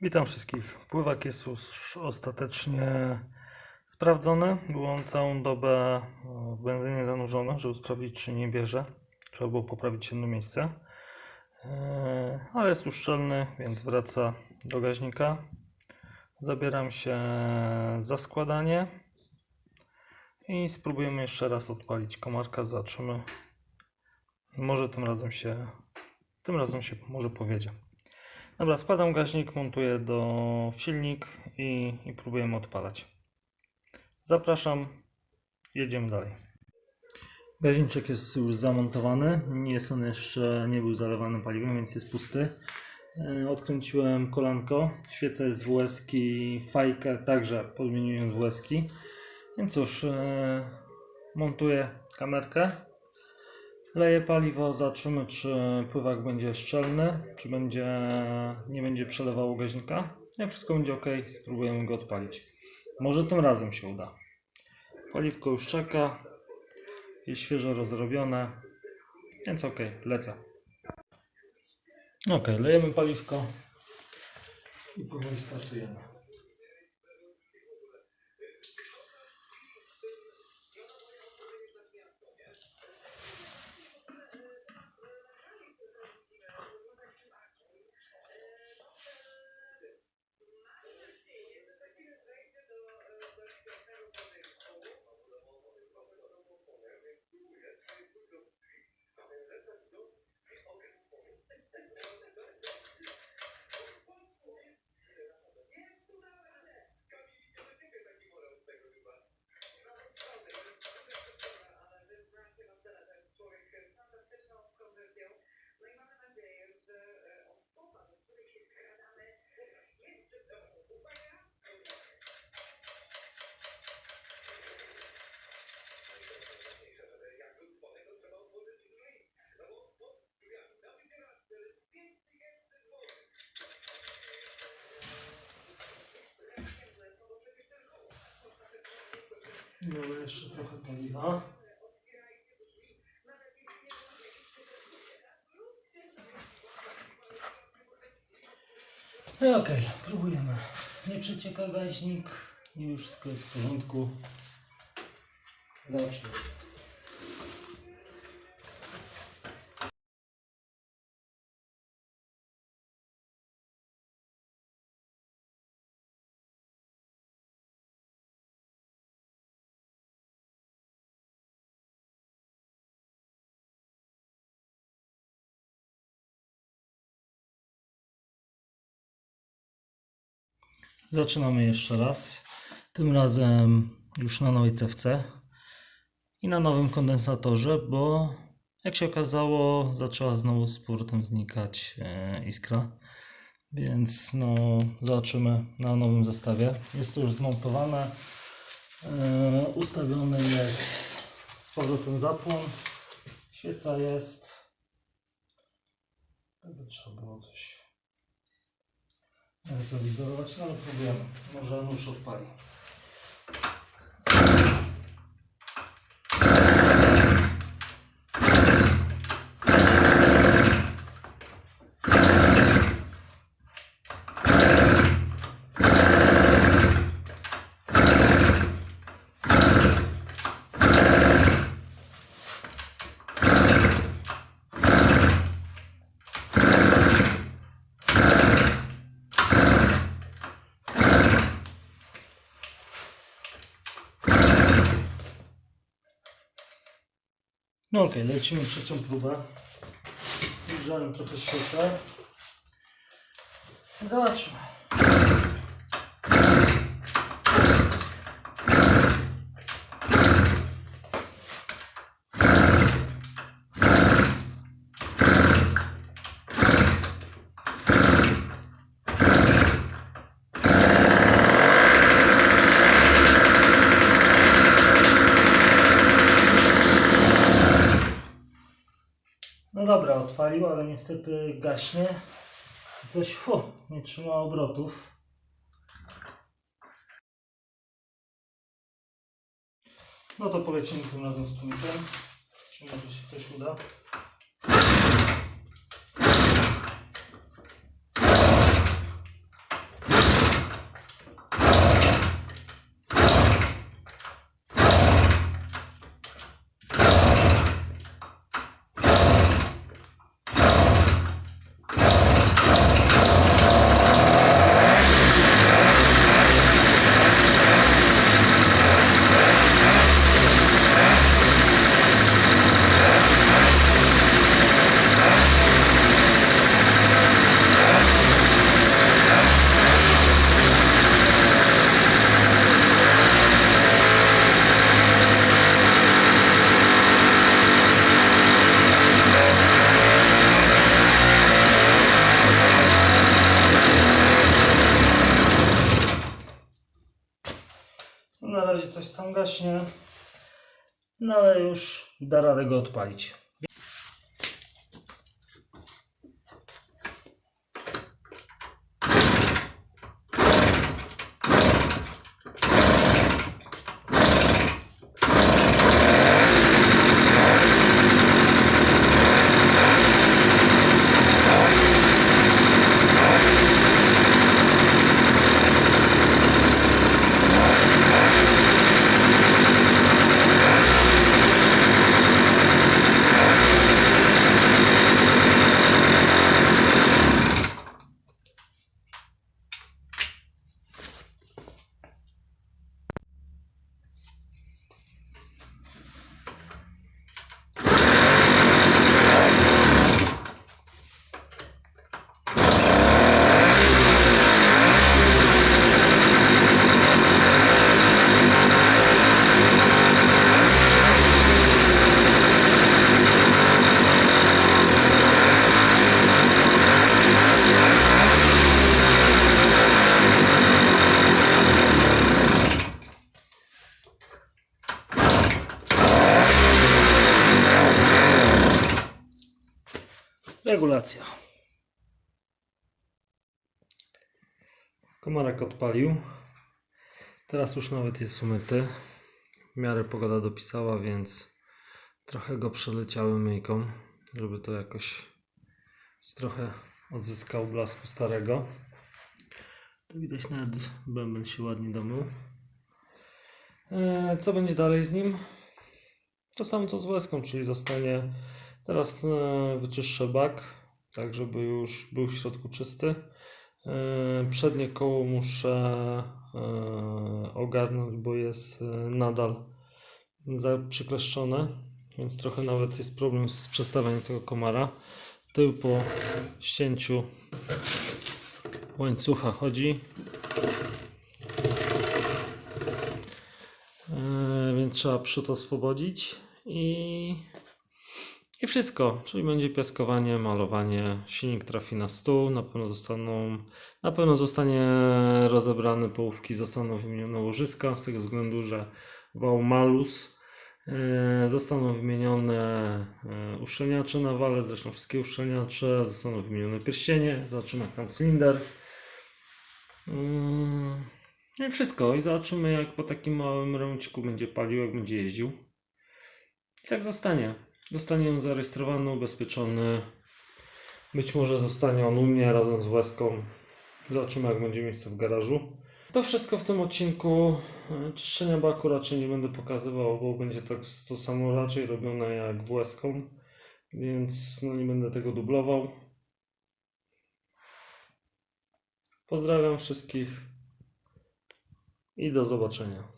Witam wszystkich. Pływak jest już ostatecznie sprawdzony. Był on całą dobę e, w benzynie zanurzony, żeby sprawdzić, czy nie bierze. Trzeba było poprawić jedno miejsce. E, Ale jest już szczelny, więc wraca do gaźnika. Zabieram się za składanie i spróbujemy jeszcze raz odpalić komarka. Zobaczymy. Może tym razem się, tym razem się może powiedzie. Dobra, składam gaźnik, montuję do silnik i, i próbujemy odpalać. Zapraszam, jedziemy dalej. Gaźniczek jest już zamontowany, nie jest on jeszcze, nie był zalewany paliwem, więc jest pusty. E, Odkręciłem kolanko, świeca jest z WSK, fajkę także podmieniłem z WSK. Więc cóż, e, montuję kamerkę, Leję paliwo, zobaczymy czy pływak będzie szczelny, czy będzie, nie będzie przelewało gaźnika. Jak wszystko będzie ok, spróbujemy go odpalić. Może tym razem się uda. Paliwko już czeka, jest świeżo rozrobione, więc ok, lecę. Ok, lejemy paliwko i powoli startujemy. Mamy jeszcze trochę paliwa. No okej, próbujemy. Nie przecieka gaźnik już wszystko jest w porządku. Zobaczymy. Zaczynamy jeszcze raz. Tym razem już na nowej cewce i na nowym kondensatorze, bo jak się okazało, zaczęła znowu z powrotem znikać e, iskra. Więc no, zobaczymy na nowym zestawie. Jest to już zmontowane. E, ustawiony jest z powrotem zapłon. Świeca jest. Tego trzeba było coś rewizorować, no ale próbujemy. Może nóż odpali. No okej, lecimy trzecią próbę. Grzałem trochę świecę. Zobaczmy. No ale niestety gaśnie. Coś fu, nie trzyma obrotów. No to polecimy tym razem z tłumikiem. Czy może się coś uda? na razie coś tam gaśnie, no ale już da radę go odpalić. Regulacja. Komarek odpalił. Teraz już nawet jest umyty. W miarę pogoda dopisała, więc trochę go przeleciały myjką, żeby to jakoś trochę odzyskał blasku starego. To widać nawet bęben się ładnie domył. Eee, Co będzie dalej z nim? To samo co z łezką, czyli zostanie teraz e, wyczyszczę bak, tak żeby już był w środku czysty. E, Przednie koło muszę e, ogarnąć, bo jest nadal przykleszczone, więc trochę nawet jest problem z przestawianiem tego komara. Tył po ścięciu łańcucha chodzi. Więc trzeba przód oswobodzić i, i wszystko. Czyli będzie piaskowanie, malowanie, silnik trafi na stół, na pewno zostaną, na pewno zostanie rozebrane połówki, zostaną wymienione łożyska, z tego względu, że wał malus. E, Zostaną wymienione e, uszczelniacze na wale, zresztą wszystkie uszczelniacze, zostaną wymienione pierścienie, zobaczymy jak tam cylinder. Mm, No i wszystko. I zobaczymy, jak po takim małym remonciku będzie palił, jak będzie jeździł. I tak zostanie. Zostanie on zarejestrowany, ubezpieczony. Być może zostanie on u mnie razem z łezką. Zobaczymy, jak będzie miejsce w garażu. To wszystko w tym odcinku. E, Czyszczenia baku raczej nie będę pokazywał, bo będzie tak to samo raczej robione jak w łezką. Więc no nie będę tego dublował. Pozdrawiam wszystkich i do zobaczenia.